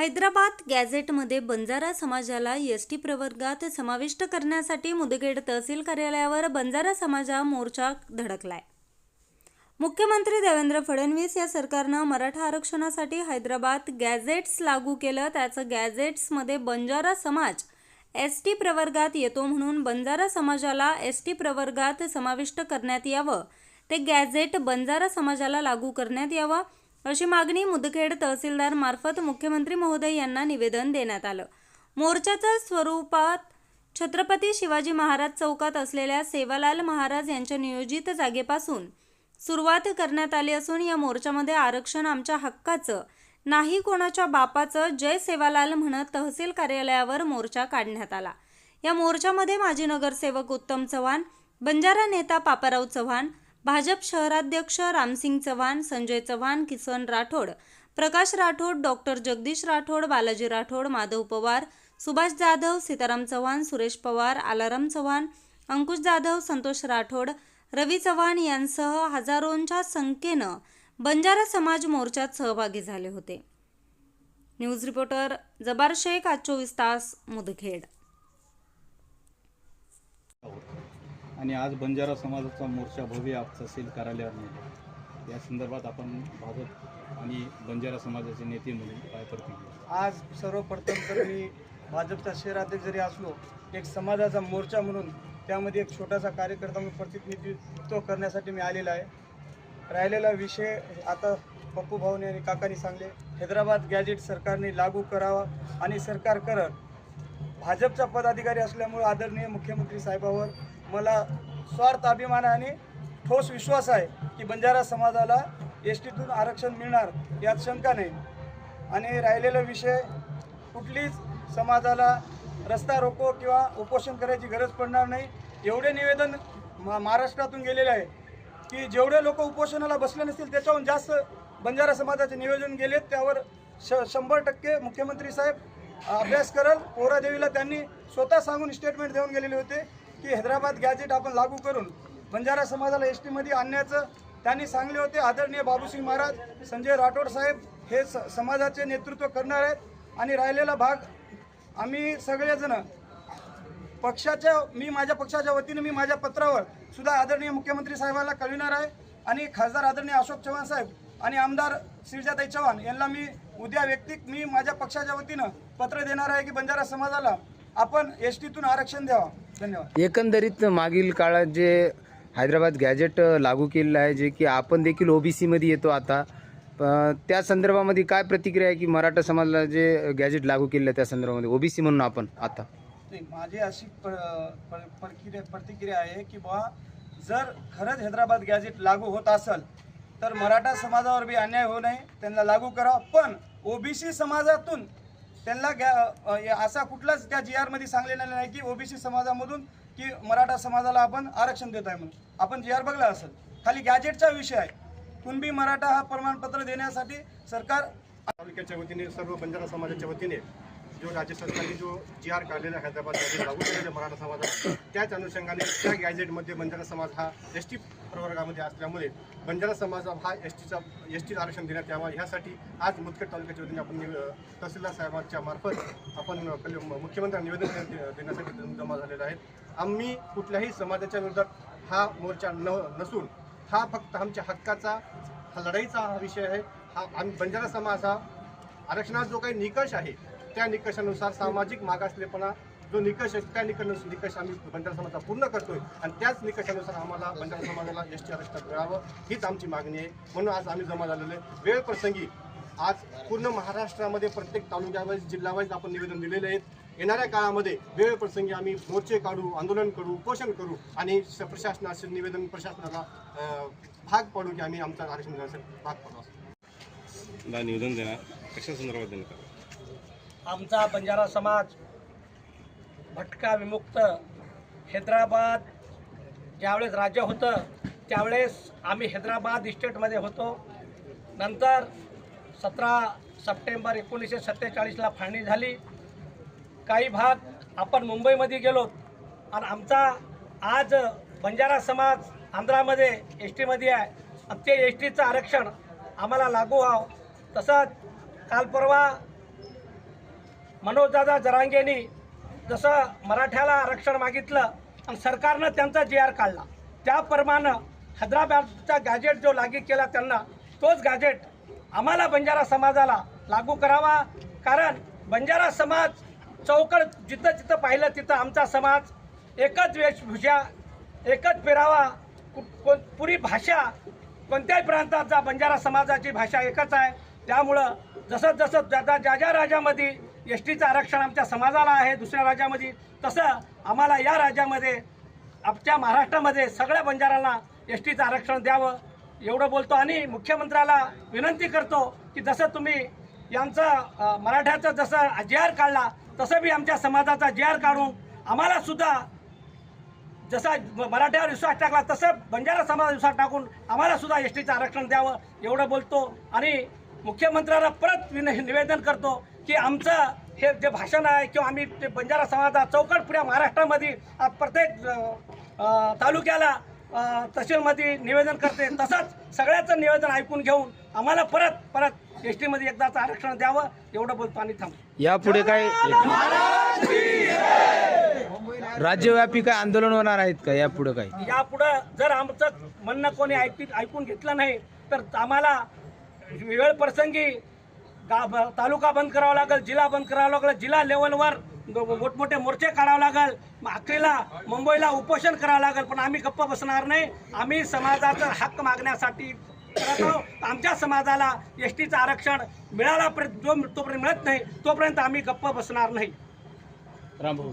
हैदराबाद गॅझेटमध्ये बंजारा समाजाला S T प्रवर्गात समाविष्ट करण्यासाठी मुदखेड तहसील कार्यालयावर बंजारा समाजा मोर्चा धडकलाय. मुख्यमंत्री देवेंद्र फडणवीस या सरकारनं मराठा आरक्षणासाठी हैदराबाद गॅझेट्स लागू केलं. त्याचं गॅझेट्समध्ये बंजारा समाज एस टी प्रवर्गात येतो म्हणून बंजारा समाजाला एस टी प्रवर्गात समाविष्ट करण्यात यावं. ते गॅझेट बंजारा समाजाला लागू करण्यात यावं. अशी मागणी मुदखेड तहसीलदार मार्फत मुख्यमंत्री महोदय यांना निवेदन देण्यात आलं. मोर्चाच्या स्वरूपात छत्रपती शिवाजी महाराज चौकात असलेल्या सेवालाल महाराज यांच्या नियोजित जागेपासून सुरुवात करण्यात आली असून या मोर्चामध्ये आरक्षण आमच्या हक्काचं नाही कोणाच्या बापाचं जय सेवालाल म्हणत तहसील कार्यालयावर मोर्चा काढण्यात आला. या मोर्चामध्ये माजी नगरसेवक उत्तम चव्हाण बंजारा नेता पापाराव चव्हाण भाजप शहराध्यक्ष रामसिंग चव्हाण संजय चव्हाण किसन राठोड प्रकाश राठोड डॉक्टर जगदीश राठोड बालाजी राठोड माधव पवार सुभाष जाधव सीताराम चव्हाण सुरेश पवार आलाराम चव्हाण अंकुश जाधव संतोष राठोड रवी चव्हाण यांसह हजारोंच्या संख्येनं बंजारा समाज मोर्चात सहभागी झाले होते. न्यूज रिपोर्टर जबार शेख आज चोवीस तास मुदखेड. आणि आज बंजारा समाजाचा मोर्चा भव्य आपचा सेल कार्यालयावर नेला. या संदर्भात आपण भाजप आणि बंजारा समाजाचे नेते म्हणून काय प्रतिक्रिया आज सर्वप्रथम तर मी भाजपचा शहराध्यक्ष जरी असलो एक समाजाचा मोर्चा म्हणून त्यामध्ये एक छोटासा कार्यकर्ता म्हणून प्रतिनिधित्व करण्यासाठी मी आलेला आहे. राहिलेला विषय आता पप्पू भाऊने आणि काकांनी सांगले. हैदराबाद गॅजेट सरकारने लागू करावा आणि सरकार करत भाजपचा पदाधिकारी असल्यामुळे आदरणीय मुख्यमंत्री साहेबावर मला स्वार्थ अभिमान आणि ठोस विश्वास आहे की बंजारा समाजाला एस टीतून आरक्षण मिळणार यात शंका नाही. आणि राहिलेला विषय कुठलीच समाजाला रस्ता रोको किंवा उपोषण करायची गरज पडणार नाही. एवढे निवेदन मा महाराष्ट्रातून गेलेले आहे की जेवढे लोक उपोषणाला बसले नसतील त्याच्याहून जास्त बंजारा समाजाचे निवेदन गेलेत. त्यावर श शंभर टक्के मुख्यमंत्री साहेब अभ्यास करल. पोरादेवीला त्यांनी स्वतः सांगून स्टेटमेंट देऊन गेलेले होते. की हैदराबाद गॅजेट आपण लागू करून बंजारा समाजाला एस टीमध्ये आणण्याचं त्यांनी सांगले होते. आदरणीय बाबूसिंग महाराज संजय राठोड साहेब हे स समाजाचे नेतृत्व करणार आहेत. आणि राहिलेला भाग आम्ही सगळेजण पक्षाच्या मी माझ्या पक्षाच्या वतीने मी माझ्या पत्रावर सुद्धा आदरणीय मुख्यमंत्री साहेबांना कळविणार आहे. आणि खासदार आदरणीय अशोक चव्हाण साहेब आणि आमदार श्रीजाताई चव्हाण यांना मी उद्या व्यक्तिक मी माझ्या पक्षाच्या वतीनं पत्र देणार आहे की बंजारा समाजाला आपण एस टीतून आरक्षण द्यावा. धन्यवाद. एकंदरीत मागील काळात जे हैदराबाद गॅजेट लागू केलेलं आहे जे की आपण देखील ओबीसीमध्ये येतो आता प- त्या संदर्भामध्ये काय प्रतिक्रिया आहे की मराठा समाजाला जे गॅजेट लागू केलेलं आहे त्या संदर्भामध्ये ओबीसी म्हणून आपण आता? नाही माझी अशी प्रक्रिया प्रतिक्रिया आहे की बुवा जर खरंच हैदराबाद गॅजेट लागू होत असेल तर मराठा समाजावर बी अन्याय होऊ नये त्यांना लागू करा पण ओबीसी समाजातून त्यांना गॅ या- असा कुठलाच त्या जी आरमध्ये सांगलेला नाही की ओबीसी समाजामधून की मराठा समाजाला आपण आरक्षण देत आहे म्हणून. आपण जी आर बघला असेल. खाली गॅजेटचा विषय आहे. कुणबी मराठा हा प्रमाणपत्र देण्यासाठी सरकार तालुक्याच्या वतीने सर्व बंजारा समाजाच्या वतीने जो राज्य सरकारने जो जी आर काढलेला आहे लागू केलेला मराठा समाजात त्याच अनुषंगाने त्या गॅजेटमध्ये बंजारा समाज हा एस टी प्रवर्गामध्ये असल्यामुळे बंजारा समाज हा एस टीचा एस टी आरक्षण देण्यात यावा. ह्यासाठी आज मुदखेड तालुक्याच्या वतीने आपण निव- तहसीलदार साहेबांच्या मार्फत आपण मुख्यमंत्र्यांना निवेदन दे- देण्यासाठी जमा झालेला आहे आम्ही कुठल्याही समाजाच्या विरोधात हा मोर्चा न नसून हा फक्त आमच्या हक्काचा हा लढाईचा हा विषय आहे. हा आम्ही बंजारा समाज हा आरक्षणाचा जो काही निकष आहे त्या निकषानुसार सामाजिक मागासलेपणा जो निकष आहे त्या निकष निकष आम्ही बंजारा समाजाचा पूर्ण करतोय आणि त्याच निकषानुसार आम्हाला बंजारा समाजाला एस टी मिळावं हीच आमची मागणी आहे. म्हणून आज आम्ही जमा झालेलो आहे. वेळ प्रसंगी आज पूर्ण महाराष्ट्रामध्ये प्रत्येक तालुक्यावाईज जिल्हावाईज आपण निवेदन दिलेले आहेत येणाऱ्या काळामध्ये वेळ प्रसंगी आम्ही मोर्चे काढू आंदोलन करू उपोषण करू आणि प्रशासनाचे निवेदन प्रशासनाला भाग पाडू की आम्ही आमचा आरक्षण भाग पाडू असं. निवेदन देणार. कशा संदर्भात देण्यात आमचा बंजारा समाज भटका विमुक्त. हैदराबाद ज्यावेळेस राज्य होतं त्यावेळेस आम्ही हैदराबाद इस्टेटमध्ये होतो. नंतर सतरा सप्टेंबर एकोणीसशे सत्तेचाळीसला फाळणी झाली. काही भाग आपण मुंबईमध्ये गेलो. आणि आमचा आज बंजारा समाज आंध्रामध्ये एस टीमध्ये आहे. आणि ते एस टीचं आरक्षण आम्हाला लागू व्हावं. तसंच काल परवा मनोजदादा जरांगेंनी जसं मराठ्याला आरक्षण मागितलं आणि सरकारनं त्यांचा जी आर काढला. त्याप्रमाणे हैदराबादचा गॅजेट जो लागू केला त्यांना तोच गॅजेट आम्हाला बंजारा समाजाला लागू करावा. कारण बंजारा समाज चौकड जिथं जिथं पाहिलं तिथं आमचा समाज एकच वेशभूषा एकच पेरावा. कु- को- पुरी भाषा कोणत्याही प्रांताचा बंजारा समाजाची भाषा एकच आहे. त्यामुळं जसं जसं ज्या ज्या ज्या राज्यामध्ये एस टीचं आरक्षण आमच्या समाजाला आहे दुसऱ्या राज्यामध्ये. तसं आम्हाला या राज्यामध्ये आमच्या महाराष्ट्रामध्ये सगळ्या बंजारांना एस टीचं आरक्षण द्यावं एवढं बोलतो. आणि मुख्यमंत्र्याला विनंती करतो की जसं तुम्ही यांचं मराठ्याचं जसं जे आर काढला तसं बी आमच्या समाजाचा जे आर काढून आम्हालासुद्धा जसा मराठ्यावर विश्वास टाकला तसं बंजारा समाज विश्वास टाकून आम्हालासुद्धा एस टीचं आरक्षण द्यावं एवढं बोलतो. आणि मुख्यमंत्र्याला परत विन निवेदन करतो की आमचं हे जे भाषण आहे किंवा आम्ही ते बंजारा समाजा चौकट पुऱ्या महाराष्ट्रामध्ये प्रत्येक तालुक्याला तहसीलमध्ये निवेदन करते. तसंच सगळ्याचं निवेदन ऐकून घेऊन आम्हाला परत परत एस टीमध्ये एकदाचं आरक्षण द्यावं एवढं बोलतो आणि थांबतो यापुढे काय राज्यव्यापी काय आंदोलन होणार आहेत का? यापुढे काही यापुढं जर आमचं म्हणणं कोणी ऐक ऐकून घेतलं नाही तर आम्हाला वेळ प्रसंगी का तालुका बंद करावा लागेल जिल्हा बंद करावा लागेल जिल्हा लेवलवर मोठमोठे मोर्चे काढावे लागेल अखेरीला मुंबईला उपोषण करावं लागेल पण आम्ही गप्प बसणार नाही. आम्ही समाजाचा हक्क मागण्यासाठी आमच्या समाजाला एस टीचं आरक्षण मिळाला जो तोपर्यंत मिळत नाही तोपर्यंत आम्ही गप्प बसणार नाही. रामभाऊ.